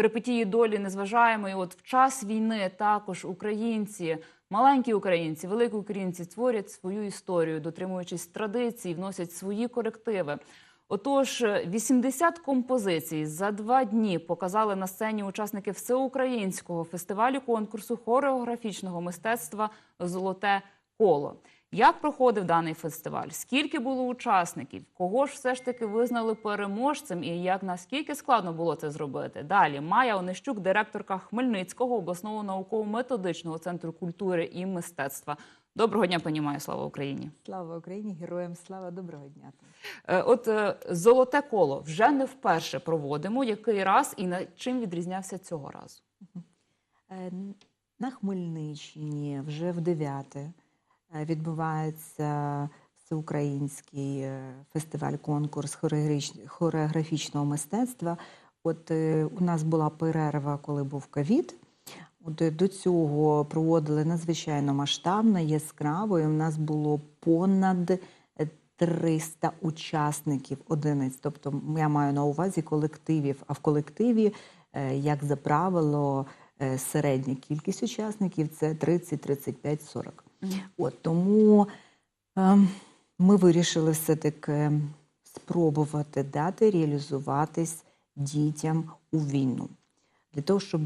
перипетії долі не зважаємо. І от в час війни також українці, маленькі українці, великі українці творять свою історію, дотримуючись традицій, вносять свої корективи. Отож, 80 композицій за два дні показали на сцені учасники всеукраїнського фестивалю конкурсу хореографічного мистецтва Золоте коло. Як проходив даний фестиваль? Скільки було учасників? Кого ж все ж таки визнали переможцем? І як наскільки складно було це зробити? Далі Майя Онищук, директорка Хмельницького обласного науково-методичного центру культури і мистецтва. Доброго дня, пані Майя, слава Україні! Слава Україні, героям слава, доброго дня. Е, От е, золоте коло вже не вперше проводимо. Який раз і на чим відрізнявся цього разу? Е, На Хмельниччині вже в дев'яте відбувається всеукраїнський е, фестиваль-конкурс хореографічного мистецтва. От е, у нас була перерва, коли був ковід. От е, до цього проводили надзвичайно масштабно, яскраво. І у нас було понад е, 300 учасників одиниць. Тобто я маю на увазі колективів. А в колективі, як за правило, середня кількість учасників це 30, 35, 40. От тому ем, ми вирішили все-таки спробувати дати реалізуватись дітям у війну. Для того, щоб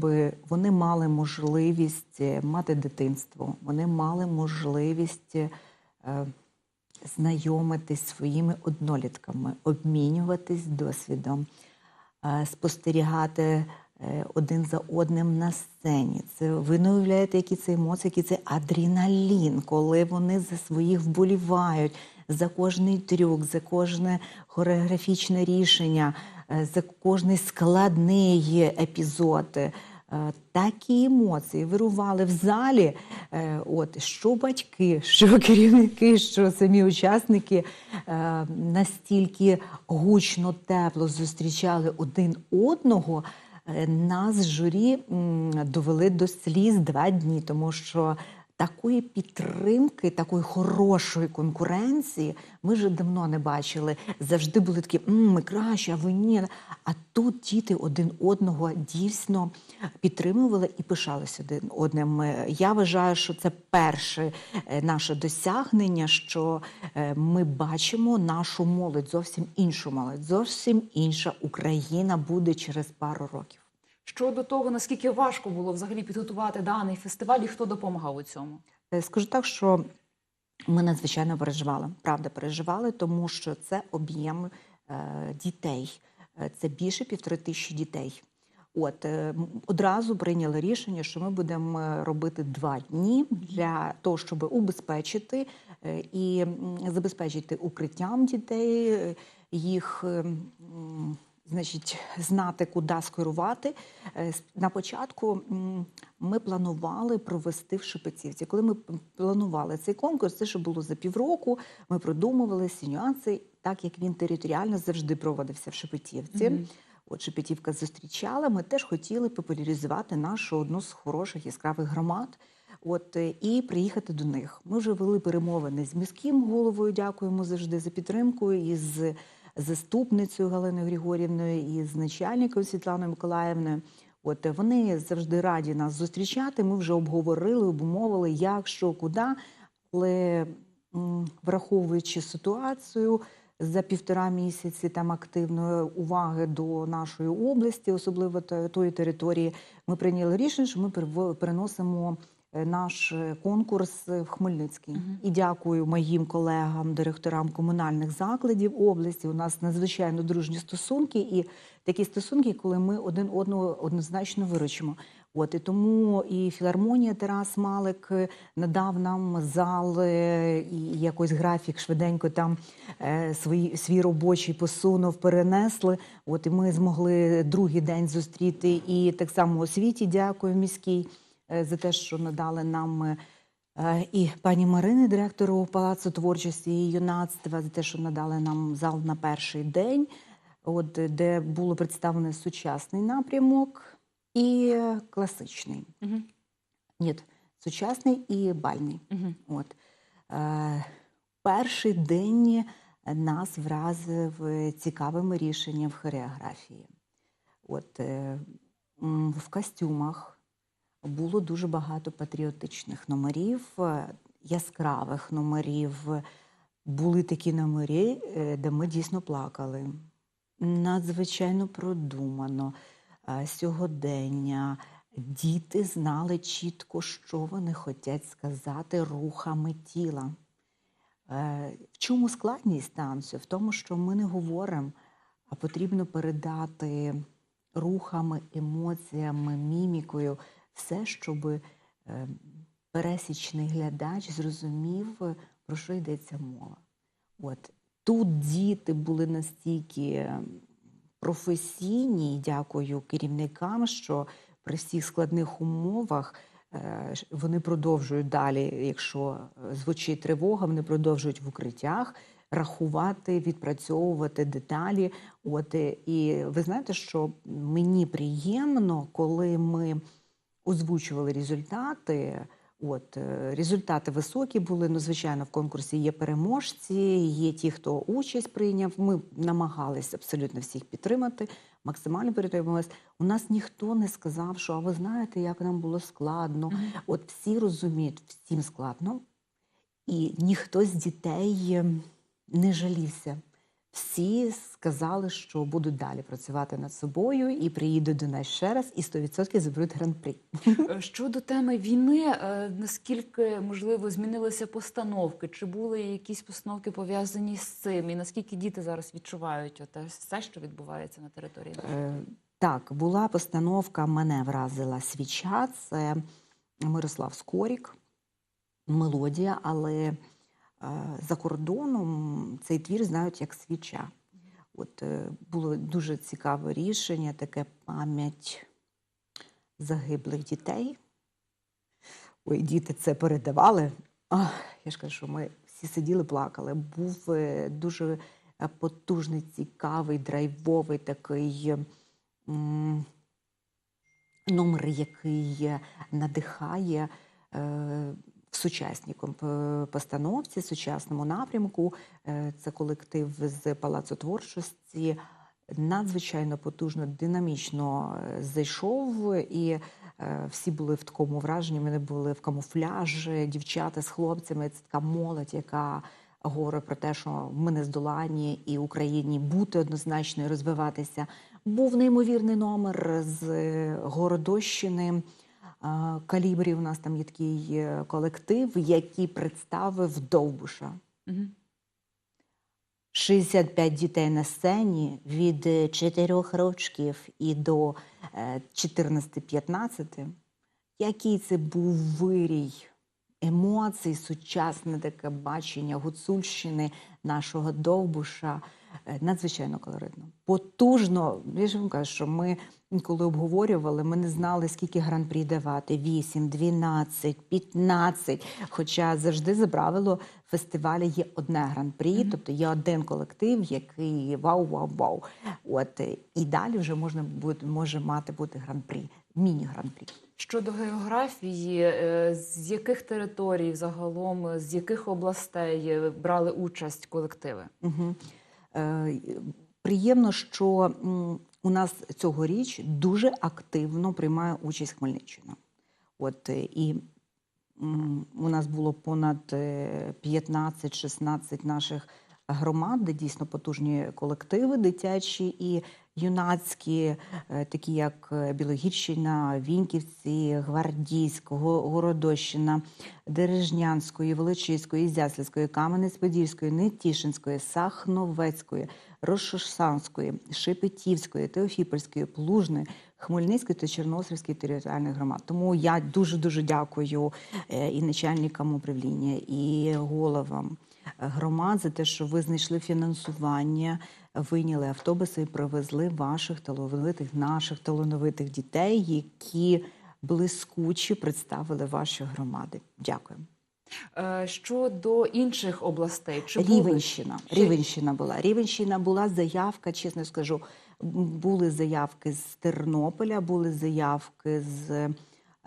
вони мали можливість е, мати дитинство, вони мали можливість е, знайомитись своїми однолітками, обмінюватись досвідом, е, спостерігати е, один за одним на сцені. Це ви не уявляєте, які це емоції, який це адреналін, коли вони за своїх вболівають, за кожний трюк, за кожне хореографічне рішення, е, за кожний складний епізод. Е, Такі емоції вирували в залі. Е, От що батьки, що керівники, що самі учасники е, настільки гучно тепло зустрічали один одного. Е, Нас журі довели до сліз два дні, тому що такої підтримки, такої хорошої конкуренції ми вже давно не бачили. Завжди були такі «М, ми краще, а ви ні. А тут діти один одного дійсно підтримували і пишалися один одним. Е, Я вважаю, що це перше е, наше досягнення, що е, ми бачимо нашу молодь, зовсім іншу молодь, зовсім інша Україна буде через пару років. Щодо того, наскільки важко було взагалі підготувати даний фестиваль, і хто допомагав у цьому? Е, Скажу так, що ми надзвичайно переживали. Правда, переживали, тому що це об'єм е, дітей. Е, Це більше півтори тисячі дітей. От одразу прийняли рішення, що ми будемо робити два дні для того, щоб убезпечити і забезпечити укриттям дітей, їх е, м, значить, знати, куди скерувати. Е, На початку ми планували провести в Шепетівці. Коли ми планували цей конкурс, це ще було за півроку. Ми продумували всі нюанси, так як він територіально завжди проводився в Шепетівці. От Шепетівка зустрічала. Ми теж хотіли популяризувати нашу одну з хороших яскравих громад. От е, і приїхати до них. Ми вже вели перемовини з міським головою. Дякуємо завжди за підтримку. І з заступницею Галиною Григорівною, і з начальником Світланою Миколаївною. От вони завжди раді нас зустрічати. Ми вже обговорили, обумовили, як, що, куди. Але враховуючи ситуацію за півтора місяці там активної уваги до нашої області, особливо тої території, ми прийняли рішення, що ми переносимо наш е, конкурс е, в Хмельницький. І дякую моїм колегам, директорам комунальних закладів області. У нас надзвичайно дружні стосунки, і такі стосунки, коли ми один одного однозначно виручимо. От і тому і філармонія Тарас Малик е, надав нам зал е, і якось графік швиденько там е, свій, свій робочий посунув, перенесли. От і ми змогли другий день зустріти. І так само освіті дякую міській е, за те, що надали нам. е, Е, І пані Марини, директору Палацу творчості і юнацтва, за те, що надали нам зал на перший день, от е, де було представлено сучасний напрямок і е, класичний. Мгм. Ні, сучасний і бальний. Мгм. От. Е, перший день нас вразив цікавим рішенням в хореографії. От, е, в костюмах. Було дуже багато патріотичних номерів, е, яскравих номерів. Були такі номери, е, де ми дійсно плакали. Надзвичайно продумано е, сьогодення. Діти знали чітко, що вони хочуть сказати рухами тіла. В чому складність танцю? В тому, що ми не говоримо, а потрібно передати рухами, емоціями, мімікою все, щоб е, пересічний глядач зрозумів, е, про що йдеться мова. От тут діти були настільки професійні, дякую керівникам, що при всіх складних умовах е, вони продовжують далі, якщо е, звучить тривога, вони продовжують в укриттях рахувати, відпрацьовувати деталі. От е, і ви знаєте, що мені приємно, коли ми озвучували результати. От е, результати високі були. Ну, звичайно, в конкурсі є переможці, є ті, хто участь прийняв. Ми намагалися абсолютно всіх підтримати, максимально підтримувалися. У нас ніхто не сказав, що а ви знаєте, як нам було складно. От всі розуміють, всім складно, і ніхто з дітей е, не жалівся. Всі сказали, що будуть далі працювати над собою і приїдуть до нас ще раз, і 100% заберуть гран-прі. Е, Щодо теми війни, е, наскільки можливо змінилися постановки? Чи були якісь постановки пов'язані з цим? І наскільки діти зараз відчувають оте все, що відбувається на території? Е, Так, була постановка Мене вразила свіча. Це Мирослав Скорік, мелодія, але за кордоном цей твір знають як свіча. От е, було дуже цікаве рішення, таке пам'ять загиблих дітей. Ой, діти це передавали. Ах, я ж кажу, що ми всі сиділи, плакали. Був е, дуже е, потужний, цікавий, драйвовий такий номер, який е, надихає е, в сучасній комп- постановці, сучасному напрямку. Е, Це колектив з Палацу творчості. Надзвичайно потужно, динамічно е, зайшов, і е, всі були в такому враженні. Вони були в камуфляжі, дівчата з хлопцями. Це така молодь, яка говорить про те, що ми не здолані і Україні бути однозначно і розвиватися. Був неймовірний номер з е, Городощини. Калібрі у нас там є такий е, колектив, який представив Довбуша. Угу. 65 дітей на сцені від 4 років і до е, 14-15. Який це був вирій емоцій, сучасне таке бачення гуцульщини нашого довбуша. Е, Надзвичайно колоритно. Потужно, я ж вам кажу, що ми коли обговорювали, ми не знали, скільки гран-прі давати: 8, 12, 15. Хоча завжди за правило фестивалю є одне гран-прі, тобто є один колектив, який вау-вау-вау. От і далі вже можна буде може мати бути гран-прі, міні-гран-прі. Щодо географії, е, з яких територій загалом, е, з яких областей е, брали участь колективи? Угу. Приємно, що у нас цьогоріч дуже активно приймає участь Хмельниччина. От і у нас було понад е, 15-16 наших громад, де дійсно потужні колективи дитячі і юнацькі, е, такі як е, Білогірщина, Віньківці, Гвардійськ, Городощина, Дережнянської, Величиської, Ізяслівської, Кам'янець-Подільської, Нетішинської, Сахновецької, Рошошанської, Шепетівської, Теофіпольської, Плужної, Хмельницької та Чорносерської територіальних громад. Тому я дуже дуже дякую е, і начальникам управління, і головам громад за те, що ви знайшли фінансування, вийняли автобуси і привезли ваших талановитих, наших талановитих дітей, які блискуче представили ваші громади. Дякую. Е, Щодо інших областей, чи? Рівенщина. Чи- Рівенщина була. Рівенщина була заявка, чесно скажу. Були заявки з Тернополя, були заявки з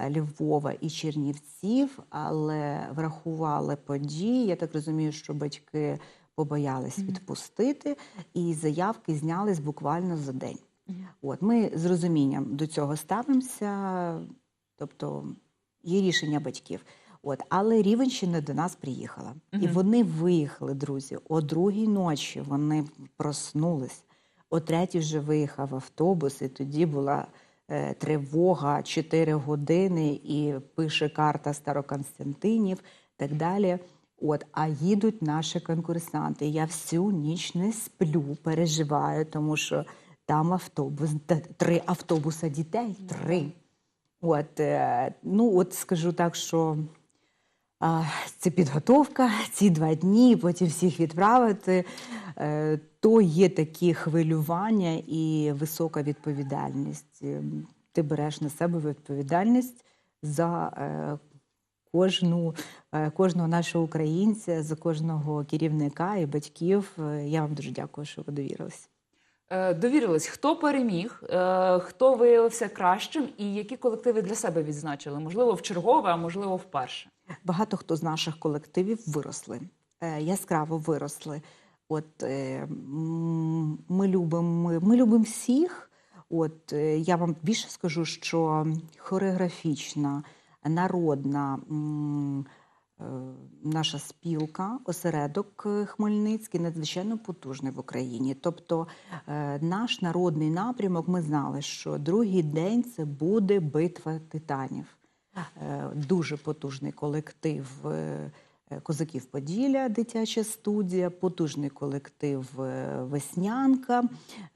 Львова і Чернівців, але врахували події. Я так розумію, що батьки побоялись відпустити, і заявки знялись буквально за день. От ми з розумінням до цього ставимося, тобто є рішення батьків. От, але Рівенщина до нас приїхала. І вони виїхали, друзі. О другій ночі вони проснулись. О третій вже виїхав автобус, і тоді була е, тривога 4 години, і пише карта Староконстантинів, так далі. От, а їдуть наші конкурсанти. Я всю ніч не сплю, переживаю, тому що там автобус, три автобуса дітей. Три. От, е, ну, от скажу так, що це підготовка, ці два дні, потім всіх відправити. То є такі хвилювання і висока відповідальність. Е, Ти береш на себе відповідальність за е, кожну, е, кожного нашого українця, за кожного керівника і батьків. Е, Я вам дуже дякую, що ви довірились. Довірились, хто переміг, хто виявився кращим, і які колективи для себе відзначили? Можливо, в чергове, а можливо, вперше. Багато хто з наших колективів виросли, яскраво виросли. От е, ми любимо, ми, ми любимо всіх. От е, я вам більше скажу, що хореографічна, народна е, наша спілка, осередок е, Хмельницький надзвичайно потужний в Україні. Тобто е, наш народний напрямок, ми знали, що другий день це буде битва титанів. Е, Дуже потужний колектив е, е, Козаків Поділля, дитяча студія, потужний колектив е, Веснянка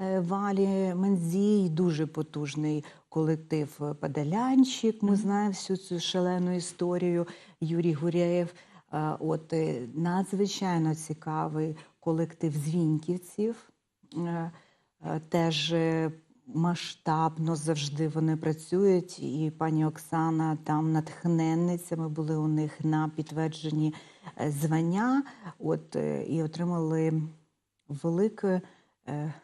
е, Валі Мензій, дуже потужний колектив е, Падалянщик. Ми знаємо всю цю шалену історію Юрій Гурєєв. Е, От е, надзвичайно цікавий колектив Звіньківців. Е, е, Теж е, масштабно завжди вони працюють. І пані Оксана там натхненниця. Ми були у них на підтвердженні е, звання. От е, і отримали велике е,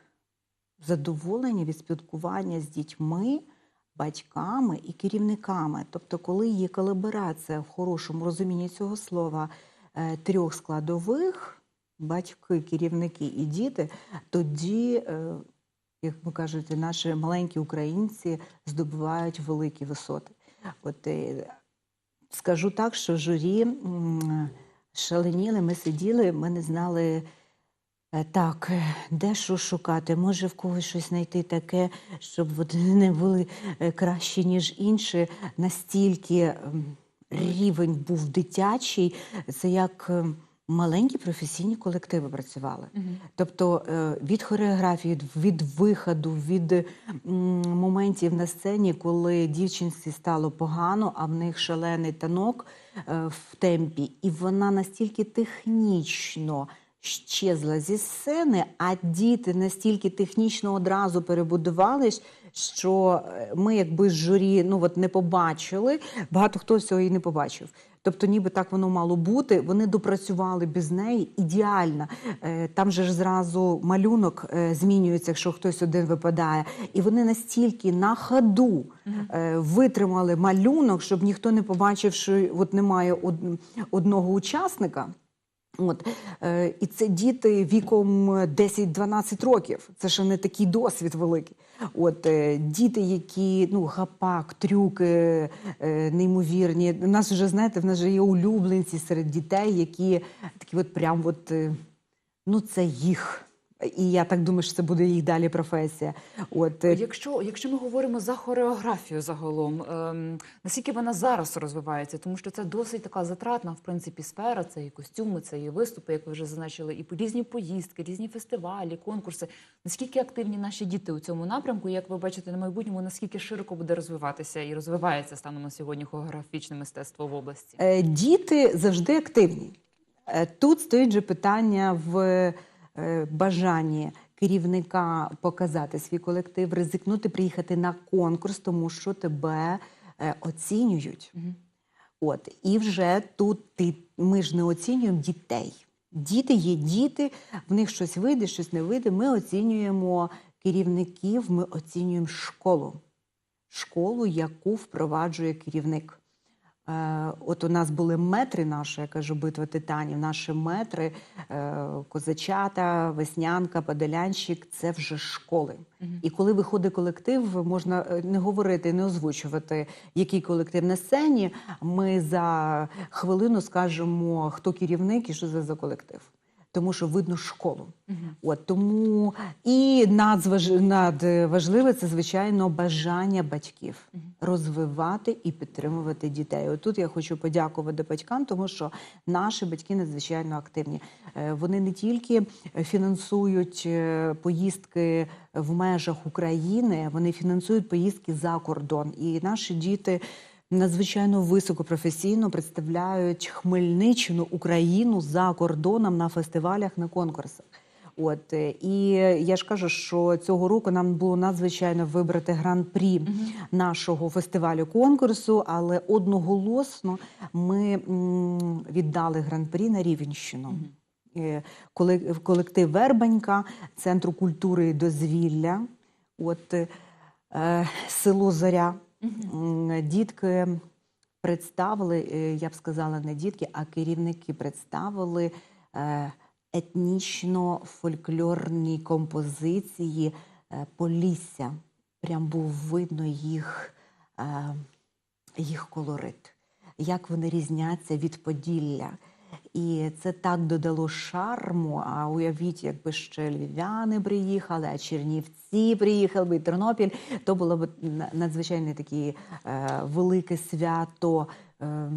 задоволення від спілкування з дітьми, батьками і керівниками. Тобто, коли є колаборація в хорошому розумінні цього слова трьох складових батьки, керівники і діти, тоді. Як ви кажете, наші маленькі українці здобувають великі висоти. От е, скажу так, що журі шаленіли, ми сиділи, ми не знали. е, Так, е, де що шукати? Може в когось щось знайти таке, щоб вони не були кращі, ніж інші. Настільки рівень був дитячий, це як ем, маленькі професійні колективи працювали. Тобто е, від хореографії, від- виходу, від моментів на сцені, коли дівчинці стало погано, а в них шалений танок е, в темпі, і вона настільки технічно щезла зі сцени, а діти настільки технічно одразу перебудувались, що е, ми, якби з журі, ну от не побачили, багато хто цього і не побачив. Тобто, ніби так воно мало бути. Вони допрацювали без неї ідеально. Е, Там же ж зразу малюнок е, змінюється, якщо хтось один випадає. І вони настільки на ходу е, витримали малюнок, щоб ніхто не побачив, що от немає одного учасника. От, е, і це діти віком 10-12 років. Це ще не такий досвід великий. От е, діти, які ну гапак, трюки е, неймовірні. У нас вже знаєте, в нас вже є улюбленці серед дітей, які такі, от прям от, е, ну це їх. І я так думаю, що це буде їх далі професія. От е, Якщо, якщо ми говоримо за хореографію загалом, ем, наскільки вона зараз розвивається, тому що це досить така затратна, в принципі, сфера, це і костюми, це і виступи, як ви вже зазначили, і різні поїздки, різні фестивалі, конкурси. Наскільки активні наші діти у цьому напрямку? Як ви бачите на майбутньому, наскільки широко буде розвиватися і розвивається станом на сьогодні хореографічне мистецтво в області? Е, Діти завжди активні. Е, Тут стоїть же питання в е, бажанні керівника показати свій колектив, ризикнути, приїхати на конкурс, тому що тебе е, оцінюють. От і вже тут ти ми ж не оцінюємо дітей. Діти є діти, в них щось вийде, щось не вийде. Ми оцінюємо керівників, ми оцінюємо школу, школу, яку впроваджує керівник. Е, От у нас були метри наші, я кажу, битва титанів, наші метри, е, козачата, веснянка, подолянщик це вже школи. І коли виходить колектив, можна е, не говорити, не озвучувати, який колектив на сцені. Ми за хвилину скажемо, хто керівник і що це за колектив. Тому що видно школу. От тому і надзваж... надважливе це звичайно бажання батьків розвивати і підтримувати дітей. От тут я хочу подякувати батькам, тому що наші батьки надзвичайно активні. Е, Вони не тільки фінансують е, поїздки в межах України, вони фінансують поїздки за кордон. І наші діти надзвичайно високопрофесійно представляють Хмельниччину, Україну за кордоном на фестивалях, на конкурсах. От е, і я ж кажу, що цього року нам було надзвичайно вибрати гран-прі нашого фестивалю конкурсу, але одноголосно ми м, віддали гран-прі на Рівенщину. Е, коли колектив Вербанька, Центру культури і дозвілля, от е, село Зоря. Дітки представили, е, я б сказала, не дітки, а керівники представили е, етнічно-фольклорні композиції е, Полісся. Прям був видно їх, їх колорит, як вони різняться від Поділля. І це так додало шарму. А уявіть, якби ще львів'яни приїхали, а Чернівці приїхали би і Тернопіль, то було б на- надзвичайно таке велике свято е,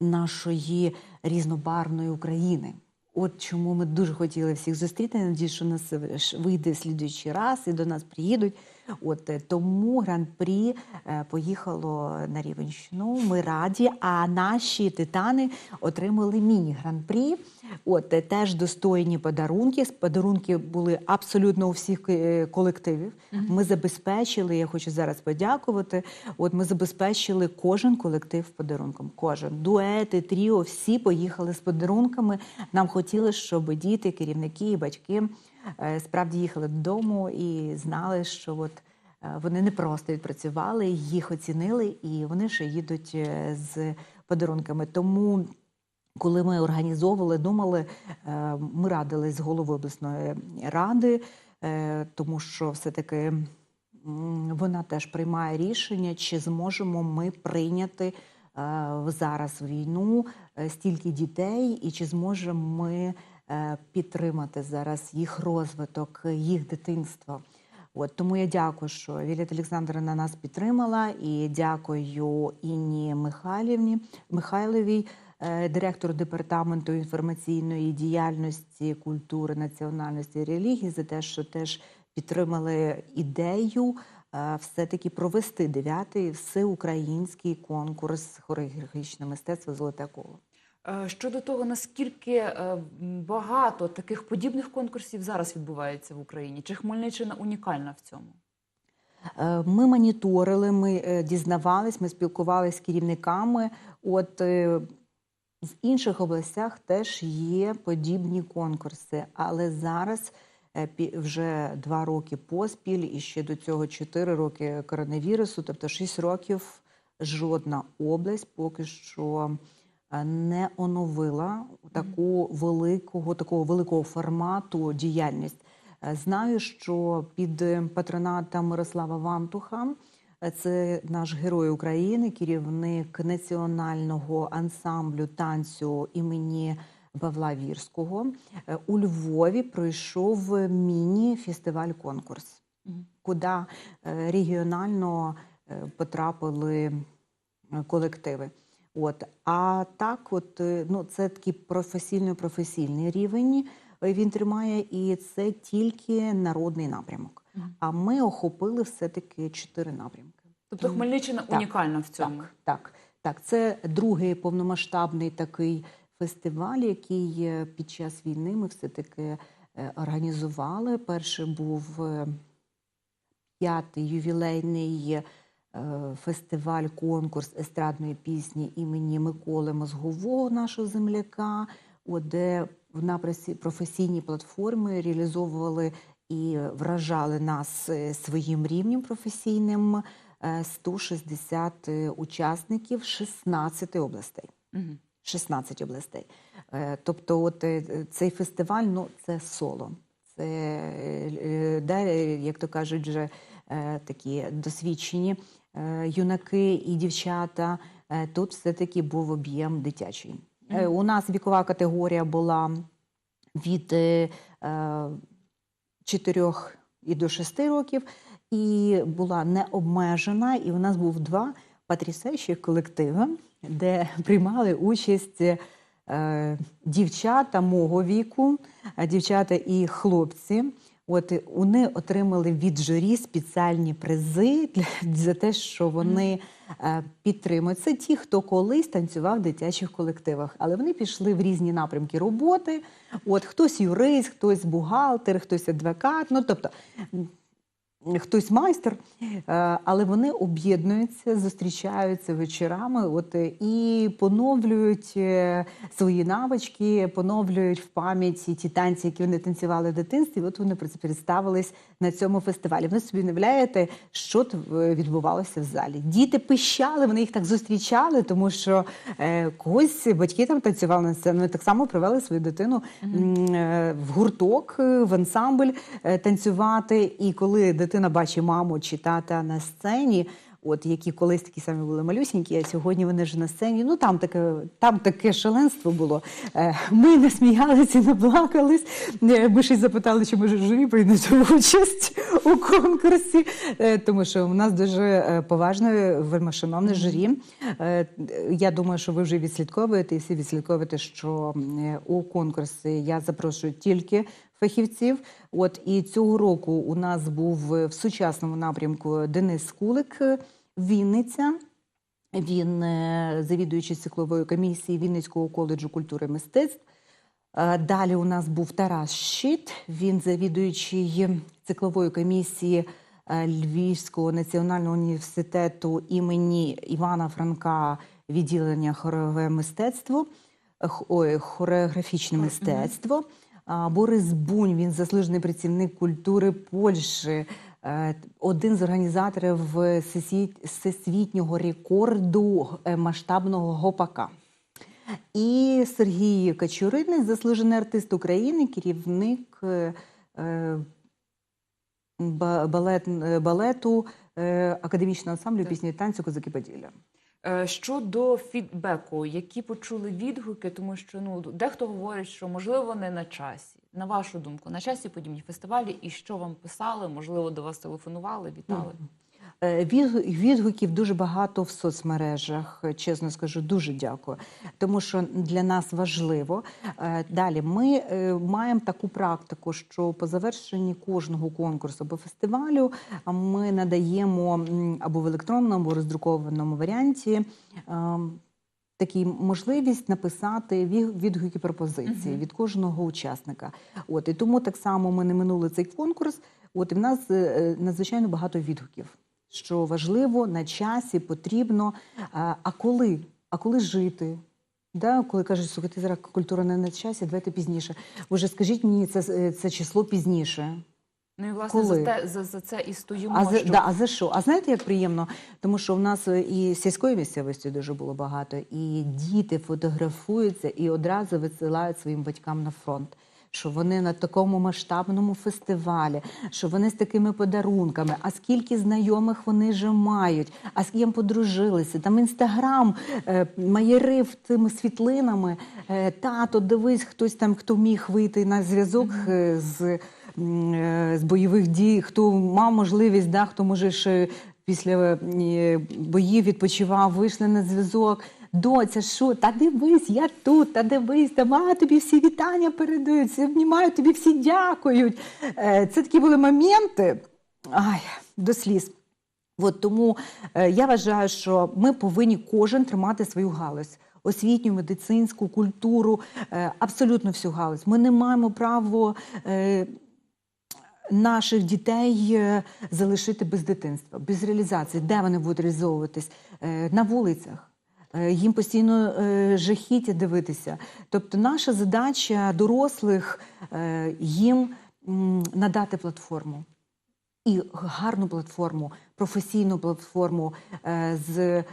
нашої різнобарної України. От чому ми дуже хотіли всіх зустріти. Надіюсь, що нас вийде слідуючий раз і до нас приїдуть. От е, тому гран-прі е, поїхало на Рівенщину. Ми раді. А наші титани отримали міні-гран-прі. От е, теж достойні подарунки. Подарунки були абсолютно у всіх колективів. Ми забезпечили. Я хочу зараз подякувати. От ми забезпечили кожен колектив подарунком. Кожен дуети, тріо, всі поїхали з подарунками. Нам хотілося, щоб діти, керівники і батьки справді їхали додому і знали, що от е, вони не просто відпрацювали, їх оцінили, і вони ще їдуть е, з подарунками. Тому. Коли ми організовували, думали, е, ми радились з головою обласної ради, е, тому що все-таки вона теж приймає рішення, чи зможемо ми прийняти е, зараз війну е, стільки дітей, і чи зможемо ми е, підтримати зараз їх розвиток, їх дитинство. От тому я дякую, що Віліт Олександрівна нас підтримала, і дякую Інні Михайлівні Михайловій, е, директору департаменту інформаційної діяльності, культури, національності і релігії, за те, що теж підтримали ідею е, все-таки провести дев'ятий всеукраїнський конкурс хореографічне мистецтво Золоте коло. Е, Щодо того, наскільки е, багато таких подібних конкурсів зараз відбувається в Україні? Чи Хмельниччина унікальна в цьому? Е, Ми моніторили, ми дізнавались, ми спілкувалися з керівниками. От в інших областях теж є подібні конкурси, але зараз вже два роки поспіль, і ще до цього чотири роки коронавірусу, тобто шість років жодна область поки що не оновила таку великого, такого великого формату діяльність. Е, Знаю, що під е, патронатом Мирослава Вантуха, е, це наш герой України, керівник національного ансамблю танцю імені Павла Вірського. е, У Львові пройшов міні-фестиваль-конкурс, куди е, регіонально е, потрапили е, колективи. От а так, от е, ну це такий професійно-професійний рівень. е, Він тримає, і це тільки народний напрямок. А ми охопили все-таки чотири напрямки. Тобто Хмельниччина Так, унікальна в цьому. Так, так, так. Це другий повномасштабний такий фестиваль, який е, під час війни ми все-таки е, організували. Перший був п'ятий ювілейний фестиваль, конкурс естрадної пісні імені Миколи Мозгового, нашого земляка, де на професійній платформі реалізовували і вражали нас е, своїм рівнем професійним е, 160 учасників 16 областей. Мгм. 16 областей. Е, Тобто, от е, цей фестиваль, ну це соло. Це е, де, як то кажуть, вже е, такі досвідчені е, юнаки і дівчата. Е, Тут все-таки був об'єм дитячий. Е, У нас вікова категорія була від е, е, 4 і до 6 років, і була не обмежена. І у нас був два потрясаючих колективи, де приймали участь е, дівчата мого віку, е, дівчата і хлопці. От е, вони отримали від журі спеціальні призи для, за те, що вони е, підтримують. Це ті, хто колись танцював в дитячих колективах, але вони пішли в різні напрямки роботи. От хтось юрист, хтось бухгалтер, хтось адвокат. Ну тобто хтось майстер, е, але вони об'єднуються, зустрічаються вечорами, от е, і поновлюють е, свої навички, поновлюють в пам'яті ті танці, які вони танцювали в дитинстві. От вони при- представились на цьому фестивалі. Ви собі уявляєте, що відбувалося в залі. Діти пищали, вони їх так зустрічали, тому що когось батьки там танцювали на сцену. Так само привели свою дитину в гурток, в ансамбль танцювати. І коли дитина бачить маму чи тата на сцені. От які колись такі самі були малюсінькі, а сьогодні вони ж на сцені. Ну там таке, там таке шаленство було. Е, Ми не сміялися, не плакались. Е, Ми ще й запитали, чи може журі прийняти участь у конкурсі, Е, тому що у нас дуже поважне, вельмишановне журі. Я думаю, що ви вже відслідковуєте і всі відслідковуєте, що у конкурсі я запрошую тільки фахівців. От і цього року у нас був е, в сучасному напрямку Денис Кулик, е, Вінниця. Він е, завідуючий циклової комісії Вінницького коледжу культури і мистецтв. Далі у нас був Тарас Щит, він завідуючий циклової комісії Львівського національного університету імені Івана Франка відділення хорове мистецтво, хореографічне мистецтво. Борис Бунь, він заслужений працівник культури Польщі, е, один з організаторів всесвітнього рекорду е, масштабного гопака. І Сергій Качуринець, заслужений артист України, керівник е, балет, балету академічного ансамблю пісні танцю Козаки Поділля. Е, Щодо фідбеку, які почули відгуки, тому що ну дехто говорить, що можливо не на часі. На вашу думку, на часі подібні фестивалі, і що вам писали? Можливо, до вас телефонували, вітали. Е, від- Відгуків дуже багато в соцмережах. е, Чесно скажу, дуже дякую. Тому що для нас важливо. Е, Далі ми маємо таку практику, що по завершенні кожного конкурсу або фестивалю ми надаємо або в електронному, або роздрукованому варіанті. ем, Такі можливість написати ві- відгуки пропозиції від кожного учасника. От і тому так само ми не минули цей конкурс. От і в нас надзвичайно багато відгуків, що важливо на часі, потрібно. А, а коли? А коли жити? Да, коли кажуть, слухайте, зараз культура не на часі, давайте пізніше. Уже скажіть мені це, е, це число пізніше. Ну і власне Коли? за те за, за це і стоїмо. А за, що... да, а за що? А знаєте, як приємно? Тому що в нас е, і сільської місцевості дуже було багато, і діти фотографуються і одразу висилають своїм батькам на фронт. Що вони на такому масштабному фестивалі, що вони з такими подарунками, а скільки знайомих вони вже мають, а з ким подружилися. Там інстаграм е, маєрив тими світлинами. Е, тато, дивись, хтось там, хто міг вийти на зв'язок е, з е, з бойових дій, хто мав можливість, да, хто може ще після боїв відпочивав, вийшли на зв'язок. Доця, що? Та дивись, я тут, та дивись, та мама тобі всі вітання передають, всі обнімають, тобі всі дякують. Е, Це такі були моменти. Ай, до сліз. От тому е, я вважаю, що ми повинні кожен тримати свою галузь. Освітню, медицинську, культуру, е, абсолютно всю галузь. Ми не маємо права е, наших дітей залишити без дитинства, без реалізації. Де вони будуть реалізовуватись? На вулицях. Е, Їм постійно е, жахіття дивитися. Тобто, наша задача дорослих е, їм надати платформу. і гарну платформу, професійну платформу з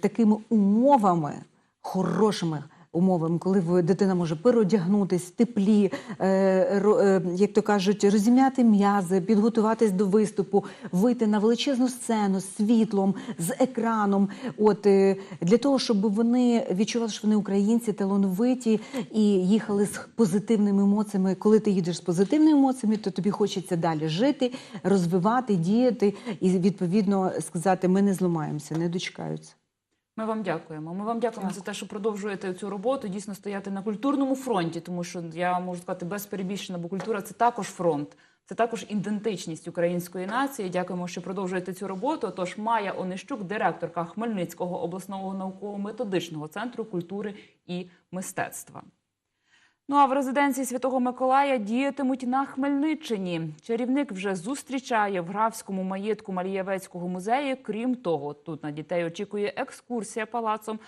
такими умовами, хорошими умовами, коли дитина може переодягнутись теплі, е, е, як то кажуть, розім'яти м'язи, підготуватись до виступу, вийти на величезну сцену з світлом, з екраном. От е, для того, щоб вони відчували, що вони українці, талановиті і їхали з позитивними емоціями. Коли ти їдеш з позитивними емоціями, то тобі хочеться далі жити, розвивати, діяти і відповідно сказати: ми не зламаємося, не дочекаються. Ми вам дякуємо. Ми вам дякуємо за те, що продовжуєте цю роботу, дійсно стояти на культурному фронті, тому що я можу сказати без перебільшення, бо культура це також фронт. Це також ідентичність української нації. Дякуємо, що продовжуєте цю роботу. Тож Майя Онищук, директорка Хмельницького обласного науково-методичного центру культури і мистецтва. Ну а в резиденції Святого Миколая діятимуть на Хмельниччині. Чарівник вже зустрічає в графському маєтку Марієвецького музею. Крім того, тут на дітей очікує екскурсія палацом,